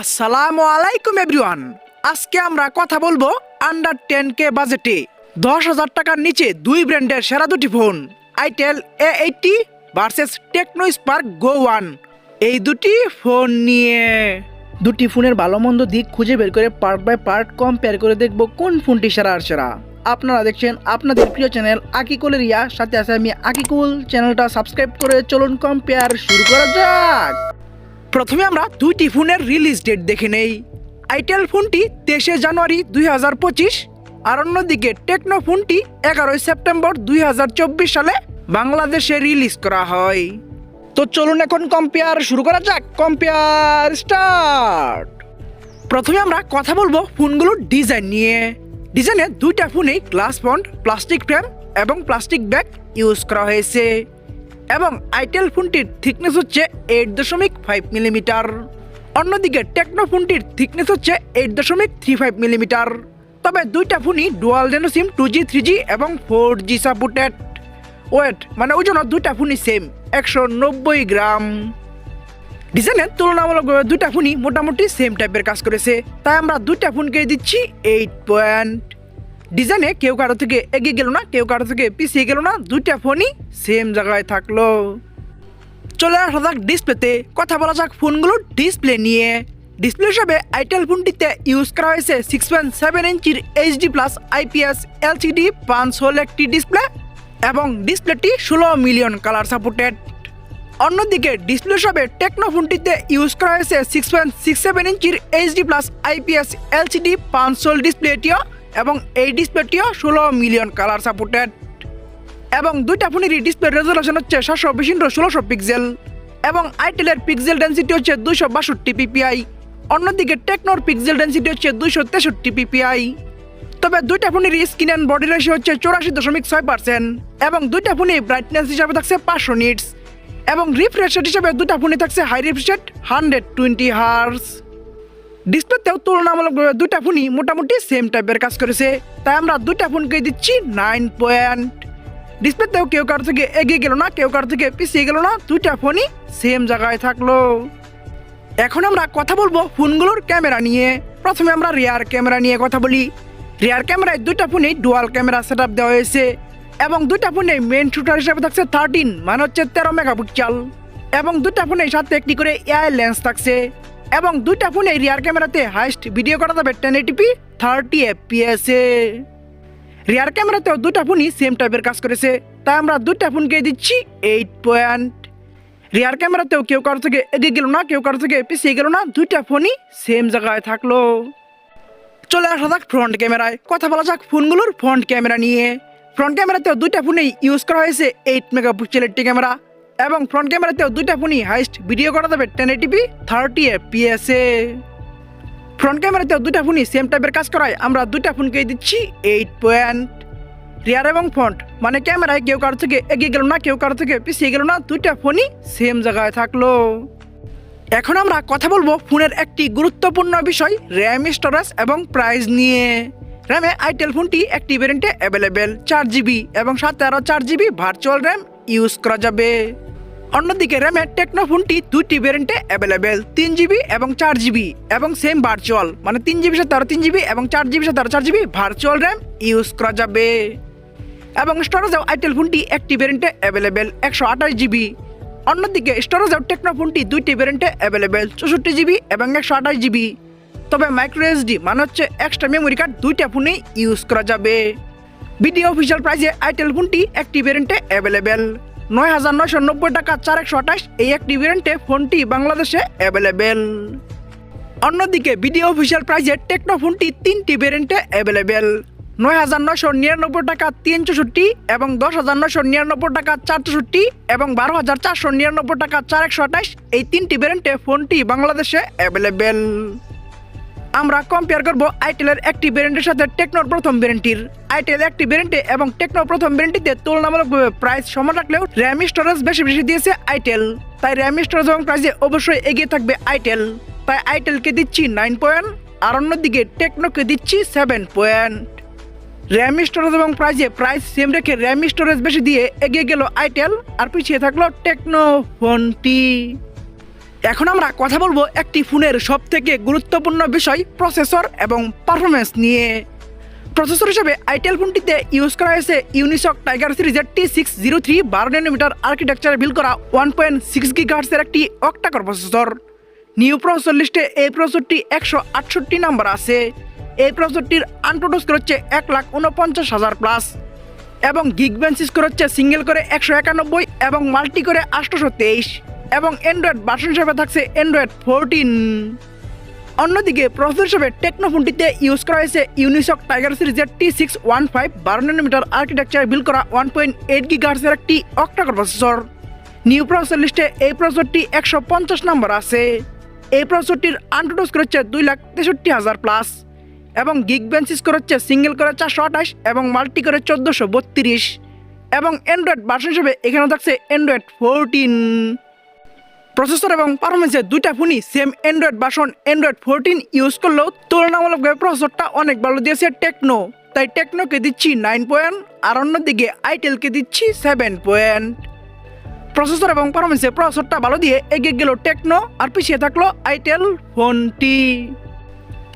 আসসালামু আলাইকুম, এভরিওয়ান। আজকে আমরা কথা বলব আন্ডার টেন কে বাজেটে। দশ হাজার টাকার নিচে দুই ব্র্যান্ডের সেরা দুটি phone, itel A eighty versus Tecno Spark Go one. এই দুটি ফোন নিয়ে দুটি ফোনের ভালো মন্দ দিক খুঁজে বের করে পার্ট বাই পার্ট কম্পেয়ার করে দেখব কোন ফোনটি সেরা আর সেরা। আপনারা দেখছেন আপনাদের প্রিয় চ্যানেল আকিকুলের ইয়া সাথে আছে আমি আকিকুল চ্যানেলটা সাবস্ক্রাইব করে চলুন কম্পেয়ার শুরু করা যাক। প্রথমে আমরা দুইটি ফোনের রিলিজ ডেট দেখে নেই। আইটেল ফোনটি তেইশে জানুয়ারি দুই হাজার পঁচিশ আর অন্যদিকে টেকনো ফোনটি এগারোই সেপ্টেম্বর দুই হাজার চব্বিশ সালে বাংলাদেশে রিলিজ করা হয়। তো চলুন এখন কম্পেয়ার শুরু করা যাক। কম্পেয়ার স্টার্ট প্রথমে আমরা কথা বলব ফোনগুলোর ডিজাইন নিয়ে। ডিজাইনে দুইটা ফোনেই গ্লাস ফন্ট প্লাস্টিক ফ্রেম এবং প্লাস্টিক ব্যাগ ইউজ করা হয়েছে। এবং আইটেল ফোনটির থিকনেস হচ্ছে এইট দশমিক ফাইভ মিলিমিটার। অন্যদিকে টেকনো ফোনটির থিকনেস হচ্ছে এইট দশমিক থ্রি ফাইভ মিলিমিটার। তবে দুইটা ফোনই dual nano SIM, two G, three G এবং ফোর জি সাপোর্টেড। ওয়েট মানে ওজন দুইটা ফোনই সেম একশো নব্বই গ্রাম। ডিজাইনের তুলনামূলকভাবে দুইটা ফোনই মোটামুটি সেম টাইপের কাজ করেছে। তাই আমরা দুইটা ফোনকে দিচ্ছি এইট পয়েন্ট ডিজাইনে কেউ কারও থেকে এগিয়ে গেল না, কেউ কারও থেকে পিছিয়ে গেল না, দুইটা ফোনই সেম জায়গায় থাকল। চলে আসা যাক ডিসপ্লেতে, কথা বলা যাক ফোনগুলোর ডিসপ্লে নিয়ে। ডিসপ্লে হিসাবে আইটেল ফোনটিতে ইউজ করা হয়েছে সিক্স পয়েন্ট সেভেন ইঞ্চির HD plus IPS LCD punch hole একটি ডিসপ্লে এবং ডিসপ্লেটি ষোলো মিলিয়ন কালার সাপোর্টেড অন্যদিকে ডিসপ্লে হিসাবে টেকনো ফোনটিতে ইউজ করা হয়েছে সিক্স পয়েন্ট সিক্স সেভেন ইঞ্চির HD plus IPS LCD punch hole ডিসপ্লেটিও এবং এই ডিসপ্লেটিও ষোলো মিলিয়ন কালার সাপোর্টেড এবং দুইটা ফোনেরই ডিসপ্লে রেজলিউশন হচ্ছে সাতশো বিশ ইন্টু ষোলোশো পিক্সেল এবং আইটেলের পিক্সেল ডেন্সিটি হচ্ছে দুইশো বাষট্টি পিপিআই অন্যদিকে টেকনোর পিক্সেল ডেন্সিটি হচ্ছে দুইশো তেষট্টি পিপিআই তবে দুইটা ফোনের স্ক্রিন অ্যান্ড বডি রেশিও হচ্ছে চৌরাশি দশমিক ছয় পার্সেন্ট এবং দুইটা ফোনই ব্রাইটনেস হিসাবে থাকছে পাঁচশো নিটস এবং রিফ্রেশ হিসাবে দুইটা ফোনই থাকছে high refresh hundred twenty hertz ডিসপ্লেতেও তুলনামূলকভাবে দুইটা ফোনই মোটামুটি সেম টাইপের কাজ করেছে। তাই আমরা দুইটা ফোনকে দিচ্ছি নাইন পয়েন্ট ডিসপ্লেতেও কেউ কারও থেকে এগিয়ে গেল না, কেউ কারও থেকে পিছিয়ে গেল না, দুইটা ফোনই সেম জায়গায় থাকল। এখন আমরা কথা বলব ফোনগুলোর ক্যামেরা নিয়ে। প্রথমে আমরা রিয়ার ক্যামেরা নিয়ে কথা বলি। রিয়ার ক্যামেরায় দুইটা ফোনে ডুয়াল ক্যামেরা সেট দেওয়া হয়েছে এবং দুইটা ফোনে মেন শুটার হিসেবে থাকছে থার্টিন মানে হচ্ছে তেরো মেগাপিক্সেল। এবং দুইটা ফোনের সাথে একটি করে এআই লেন্স থাকছে। এবং দুইটা ফোনে রিয়ার ক্যামেরাতে হাইস্ট ভিডিও করা যাবে ten eighty P thirty FPS এ। রিয়ার ক্যামেরাতেও দুটা ফোনই সেম টাইপের কাজ করেছে। তাই আমরা দুইটা ফোনকে দিচ্ছি এইট পয়েন্ট রিয়ার ক্যামেরাতেও কেউ কারও থেকে এগিয়ে গেল না, কেউ কারও থেকে পিছিয়ে গেল না, দুইটা ফোনই সেম জায়গায় থাকল। চলে আসা যাক ফ্রন্ট ক্যামেরায় কথা বলা যাক ফোনগুলোর ফ্রন্ট ক্যামেরা নিয়ে। ফ্রন্ট ক্যামেরাতেও দুইটা ফোনেই ইউজ করা হয়েছে এইট মেগাপিক্সেলের ক্যামেরা এবং ফ্রন্ট ক্যামেরাতেও দুইটা ফোনই হাইস্ট ভিডিও করা যাবে টেন এইটিপি থার্টি এ। ফ্রন্ট ক্যামেরাতেও দুইটা ফোনই সেম টাইপের কাজ করায়, আমরা দুইটা ফোনকে দিচ্ছি এইট পয়েন্ট রিয়ার এবং ফ্রন্ট মানে ক্যামেরায় কেউ কারও থেকে এগিয়ে গেল না, কেউ কারও থেকে পিছিয়ে গেল না, দুইটা ফোনই সেম জায়গায় থাকল। এখন আমরা কথা বলব ফোনের একটি গুরুত্বপূর্ণ বিষয় র্যাম স্টোরেজ এবং প্রাইস নিয়ে। র্যামে আইটেল ফোনটি একটি ভ্যারিয়েন্টে অ্যাভেলেবেল চার জিবি এবং সাথে আরও চার জিবি ভার্চুয়াল র্যাম ইউজ করা যাবে। অন্যদিকে র্যামে টেকনো ফোনটি দুইটি ভ্যারিয়েন্টে অ্যাভেলেবেল তিন জিবি এবং চার জিবি এবং সেম ভার্চুয়াল মানে তিন জিবি সাথে আরও তিন জিবি এবং চার জিবি সাথে আরও চার জিবি ভার্চুয়াল র্যাম ইউজ করা যাবে। এবং স্টোরেজেও আইটেল ফোনটি একটি ভ্যারিয়েন্টে অ্যাভেলেবেল একশো আঠাশ জিবি অন্যদিকে স্টোরেজেও টেকনো ফোনটি দুইটি ভ্যারিয়েন্টে অ্যাভেলেবেল চৌষট্টি জিবি এবং একশো আঠাশ জিবি তবে মাইক্রো এসডি মানে হচ্ছে এক্সট্রা মেমোরি কার্ড দুইটা ফোনেই ইউজ করা যাবে। ভিডিও অফিসিয়াল প্রাইসে আইটেল ফোনটি একটি ভ্যারিয়েন্টে অ্যাভেলেবেল নয় হাজার নয়শো নব্বই টাকা চার একশো আঠাশ এই একটি ভ্যারিয়েন্টে ফোনটি বাংলাদেশে অ্যাভেলেবেল। অন্যদিকে ভিডিও অফিসিয়াল প্রাইসে টেকনো ফোনটি তিনটি ভ্যারিয়েন্টে অ্যাভেলেবেল। নয় হাজার নয়শো নিরানব্বই টাকা তিন চৌষট্টি এবং দশ হাজার নয়শো নিরানব্বই টাকা চার চৌষট্টি এবং বারো হাজার চারশো নিরানব্বই টাকা চার একশো আঠাশ এই তিনটি ভ্যারিয়েন্টে ফোনটি বাংলাদেশে অ্যাভেলেবেল। আমরা কম্পেয়ার করব আইটেলের একটি ভ্যারিয়েন্টের সাথে টেকনোর প্রথম ভ্যারিয়েন্টির আইটেল একটি ভ্যারিয়েন্টে এবং টেকনোর প্রথম ভ্যারিয়েন্টিতে তুলনামূলকভাবে প্রাইস সমান রাখলেও র্যাম স্টোরেজ বেশি বেশি দিয়েছে আইটেল তাই র্যাম স্টোরেজ এবং প্রাইসে অবশ্যই এগিয়ে থাকবে আইটেল তাই আইটেলকে দিচ্ছি নাইন পয়েন্ট আর অন্যদিকে টেকনোকে দিচ্ছি সেভেন পয়েন্ট র্যাম স্টোরেজ এবং প্রাইজে প্রাইস সেম রেখে র্যাম স্টোরেজ বেশি দিয়ে এগিয়ে গেল আইটেল আর পিছিয়ে থাকল টেকনো ফোনটি এখন আমরা কথা বলব একটি ফোনের সব থেকে গুরুত্বপূর্ণ বিষয়, প্রসেসর এবং পারফরমেন্স নিয়ে। প্রসেসর হিসেবে আইটেল ফোনটিতে ইউজ করা হয়েছে ইউনিসক টাইগার সিরিজের টি সিক্স জিরো থ্রি বারো নানোমিটার আর্কিটেকচারে বিল করা ওয়ান পয়েন্ট সিক্স গিগার্সের একটি অক্টাকর প্রসেসর নিউ প্রসেসর লিস্টে এই প্রসেসরটি একশো আটষট্টি নাম্বার আছে। এই প্রসেসরটির আন্টোটো স্কোর হচ্ছে এক লাখ উনপঞ্চাশ হাজার প্লাস এবং গিগ বেঞ্চ স্কোর হচ্ছে সিঙ্গেল করে একশো একানব্বই এবং মাল্টি করে আটশোশো তেইশ। এবং অ্যান্ড্রয়েড ভার্সন হিসেবে থাকছে অ্যান্ড্রয়েড ফোরটিন অন্যদিকে প্রসেসর হিসেবে টেকনো ফোনটিতে ইউজ করা হয়েছে ইউনিসক টাইগার সিরিজের টি সিক্স ওয়ান ফাইভ বারো নানোমিটার আর্কিটেকচার বিল করা ওয়ান পয়েন্ট এইট গিগার্সের একটি অক্টাকর প্রসেসর নিউ প্রসেসর লিস্টে এই প্রসেসরটি একশো পঞ্চাশ নম্বর আছে। এই প্রসেসরটির আন্টোটো স্কোর হচ্ছে দুই লাখ তেষট্টি হাজার প্লাস এবং গিগ বেঞ্চ স্কোর হচ্ছে সিঙ্গেল করে চারশো আঠাশ এবং মাল্টি করে চোদ্দোশো বত্রিশ। এবং অ্যান্ড্রয়েড ভার্সন হিসেবে এখানে থাকছে অ্যান্ড্রয়েড ফোরটিন প্রসেসর এবং পারফরমেন্সের দুইটা ফোনই same Android version Android fourteen use করলেও তুলনামূলকভাবে প্রসেসরটা অনেক ভালো দিয়েছে টেকনো তাই টেকনোকে দিচ্ছি নাইন পয়েন্ট আর অন্যদিকে আইটেলকে দিচ্ছি সেভেন পয়েন্ট প্রসেসর এবং পারফরমেন্সে প্রসেসরটা ভালো দিয়ে এগিয়ে গেল টেকনো আর পিছিয়ে থাকল আইটেল ফোনটি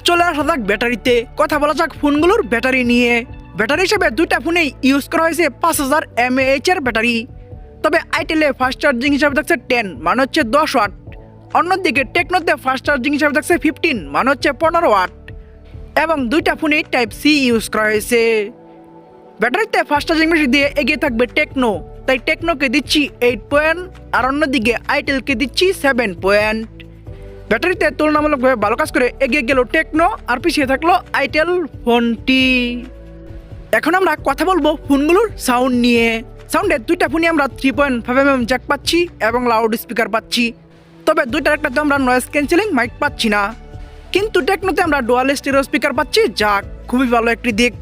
চলে আসা যাক ব্যাটারিতে। কথা বলা যাক ফোনগুলোর ব্যাটারি নিয়ে। ব্যাটারি হিসেবে দুইটা ফোনেই ইউজ করা হয়েছে পাঁচ হাজার এমএএইচ এর ব্যাটারি। তবে আইটেলে ফাস্ট চার্জিং হিসাবে থাকছে টেন মানে হচ্ছে দশ ওয়াট অন্যদিকে টেকনোতে ফাস্ট চার্জিং হিসাবে থাকছে ফিফটিন মানে হচ্ছে পনেরো ওয়াট এবং দুইটা ফোনেই টাইপ সি ইউজ করা হয়েছে। ব্যাটারিতে ফাস্ট চার্জিং মেশিন দিয়ে এগিয়ে থাকবে টেকনো তাই টেকনোকে দিচ্ছি এইট পয়েন্ট আর অন্যদিকে আইটেলকে দিচ্ছি সেভেন পয়েন্ট ব্যাটারিতে তুলনামূলকভাবে ভালো কাজ করে এগিয়ে গেল টেকনো আর পিছিয়ে থাকল আইটেল ফোনটি। এখন আমরা কথা বলব ফোনগুলোর সাউন্ড নিয়ে। সাউন্ডের দুইটা ফোনই আমরা three point five M M jack পাচ্ছি এবং লাউড স্পিকার পাচ্ছি। তবে দুইটার একটাতে আমরা নয়েজ ক্যান্সেলিং মাইক পাচ্ছি না। কিন্তু টেকনোতে আমরা ডুয়াল স্টিরিও স্পিকার পাচ্ছি, যা খুবই ভালো একটি দিক।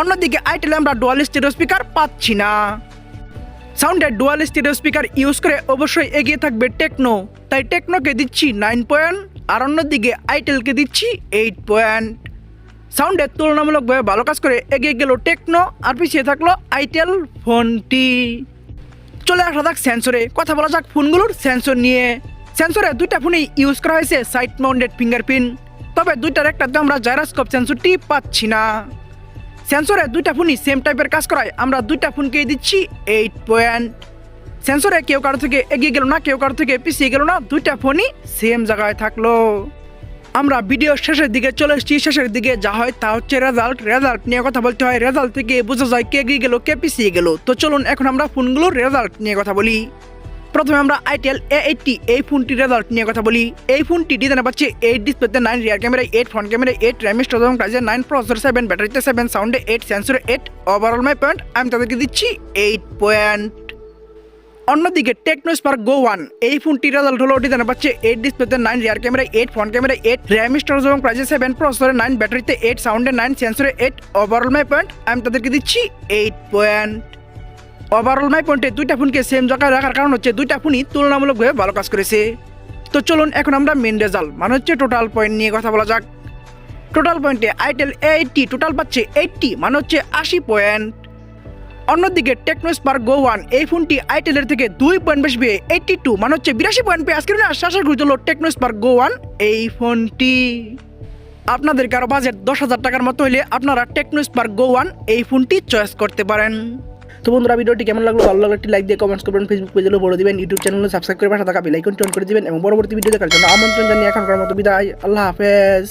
অন্যদিকে আইটেলে আমরা ডুয়াল স্টিরিও স্পিকার পাচ্ছি না। সাউন্ডের ডুয়াল স্টিরিও স্পিকার ইউজ করে অবশ্যই এগিয়ে থাকবে টেকনো তাই টেকনোকে দিচ্ছি নাইন পয়েন্ট আর অন্যদিকে আইটেলকে দিচ্ছি এইট পয়েন্ট সাউন্ডের তুলনামূলকভাবে ভালো কাজ করে এগিয়ে গেল টেকনো আর পিছিয়ে থাকল আইটেল ফোনটি। চলে আসা যাক সেন্সরে। কথা বলা যাক ফোনগুলোর সেন্সর নিয়ে। সেন্সরে দুইটা ফোনেই ইউজ করা হয়েছে সাইড মাউন্টেড ফিঙ্গারপ্রিন্ট। তবে দুইটার একটাতে আমরা জাইরাস্কোপ সেন্সরটি পাচ্ছি না। সেন্সরে দুইটা ফোনই সেম টাইপের কাজ করায়। আমরা দুইটা ফোনকেই দিচ্ছি এইট পয়েন্ট সেন্সরে কেউ কারও থেকে এগিয়ে গেল না, কেউ কারও থেকে পিছিয়ে গেল না, দুইটা ফোনই সেম জায়গায় থাকল। আমরা ভিডিও শেষের দিকে চলে এসেছি। শেষের দিকে যা হয় তা হচ্ছে রেজাল্ট রেজাল্ট নিয়ে কথা বলতে হয়। রেজাল্ট থেকে বোঝা যায় কে গিয়ে গেল, কে পিছিয়ে গেল। তো চলুন এখন আমরা ফোনগুলোর রেজাল্ট নিয়ে কথা বলি। প্রথমে আমরা আইটেল এ এইটটি এই ফোনটির রেজাল্ট নিয়ে কথা বলি। এই ফোনটি ডিজাইনে পাচ্ছে এইট ডিসপ্লেতে nine rear camera eight front camera eight RAM storage প্রাইজে নাইন প্রসেসর সেভেন ব্যাটারিতে সেভেন সাউন্ডে এইট সেন্সরে এইট ওভারঅল মাই পয়েন্ট আমি তাদেরকে দিচ্ছি এইট পয়েন্ট অন্যদিকে টেকনো স্পার্ক গো ওয়ান এই ফোনটির রেজাল্ট হলো ডিজাইনে পাচ্ছে এইট ডিসপ্লেতে nine rear camera eight front camera eight RAM storage এবং প্রাইজে সেভেন প্রসেসরে নাইন ব্যাটারিতে এইট সাউন্ডে নাইন সেন্সরে এইট ওভারঅল মাই পয়েন্ট আমি তাদেরকে দিচ্ছি এইট পয়েন্ট ওভারঅল মাই পয়েন্টে দুইটা ফোনকে সেম জায়গায় রাখার কারণ হচ্ছে দুইটা ফোনই তুলনামূলকভাবে ভালো কাজ করেছে। তো চলুন এখন আমরা মেন রেজাল্ট মানে হচ্ছে টোটাল পয়েন্ট নিয়ে কথা বলা যাক। টোটাল পয়েন্টে আইটেল এইটটি টোটাল পাচ্ছে এইটটি মানে হচ্ছে আশি পয়েন্ট অন্যদিকে টেকনো স্পার্ক গো ওয়ান এই ফোনটি আইটেলের থেকে দুই পয়েন্ট বেশি পেয়ে এইটটি টু মানে হচ্ছে বিরাশি পয়েন্ট পেয়ে আজকের আশ্বাসের গুরুত্ব হলো টেকনো স্পার্ক গো ওয়ান এই ফোনটি। আপনাদের কারও বাজেট দশ হাজার টাকার মতো হলে আপনারা টেকনো স্পার্ক গো ওয়ান এই ফোনটি চয়েস করতে পারেন। তো বন্ধুরা, ভিডিওটি কেমন লাগল? ভালো লাগলে একটি লাইক দিয়ে কমেন্টস করবেন ফেসবুক পেজে বলে দিবেন ইউটিউব চ্যানেলে সাবস্ক্রাইব করে পাশে থাকা বেলাইকন অন করে দিবেন এবং পরবর্তী ভিডিও দেখার জন্য আমন্ত্রণ জানিয়ে এখনকার মতো বিদায়। আল্লাহ হাফেজ।